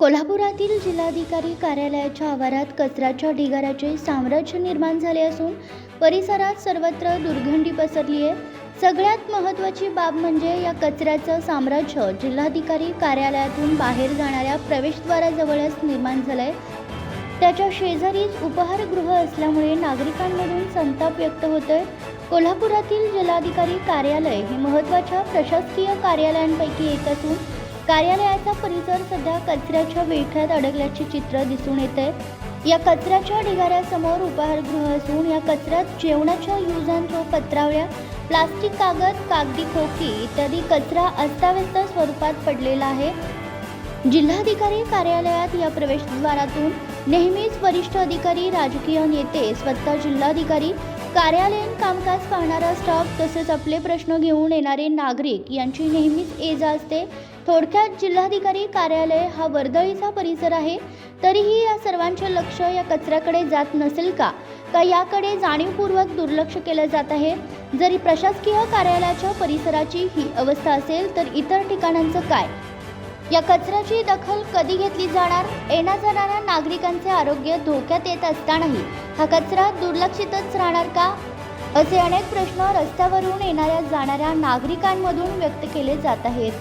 कोल्हापुरातील जिल्हाधिकारी कार्यालयाच्या आवारात कचऱ्याच्या ढिगाऱ्याचे साम्राज्य निर्माण झाले असून परिसरात सर्वत्र दुर्गंधी पसरली आहे. सगळ्यात महत्त्वाची बाब म्हणजे या कचऱ्याचं साम्राज्य जिल्हाधिकारी कार्यालयातून बाहेर जाणाऱ्या प्रवेशद्वाराजवळच निर्माण झालं आहे त्याच्या शेजारीच उपहारगृह असल्यामुळे नागरिकांमधून संताप व्यक्त होतोय. कोल्हापुरातील जिल्हाधिकारी कार्यालय हे महत्त्वाच्या प्रशासकीय कार्यालयांपैकी एक असून कार्यालयाचा परिसर सध्या कचऱ्याच्या विळख्यात अडकल्याचे चित्र दिसून येत. आहे या कचऱ्याच्या ढिगाऱ्यासमोर उपाहारगृह असून या कचऱ्यात जेवणाच्या यूज थ्रो पत्रावळ्या प्लास्टिक कागद कागदी खोकी इत्यादी कचरा अस्ताव्यस्त स्वरूपात पडलेला आहे. जिल्हाधिकारी कार्यालयात या प्रवेशद्वारातून नेहमीच वरिष्ठ अधिकारी राजकीय नेते स्वतः जिल्हाधिकारी कार्यालयीन कामकाज पाहणारा स्टाफ तसेच आपले प्रश्न घेऊन येणारे नागरिक यांची नेहमीच ये जा असते. थोडक्यात जिल्हाधिकारी कार्यालय हा वर्दळीचा परिसर आहे. तरीही या सर्वांचे लक्ष या कचऱ्याकडे जात नसेल का? का याकडे जाणीवपूर्वक दुर्लक्ष केलं जात आहे? जरी प्रशासकीय कार्यालयाच्या परिसराची ही अवस्था असेल तर इतर ठिकाणांचं काय? या कचऱ्याची दखल कधी घेतली जाणार? येण्या जाणाऱ्या नागरिकांचे आरोग्य धोक्यात येत असतानाही हा कचरा दुर्लक्षितच राहणार का? असे अनेक प्रश्न रस्त्यावरून येणाऱ्या जाणाऱ्या नागरिकांमधून व्यक्त केले जात आहेत.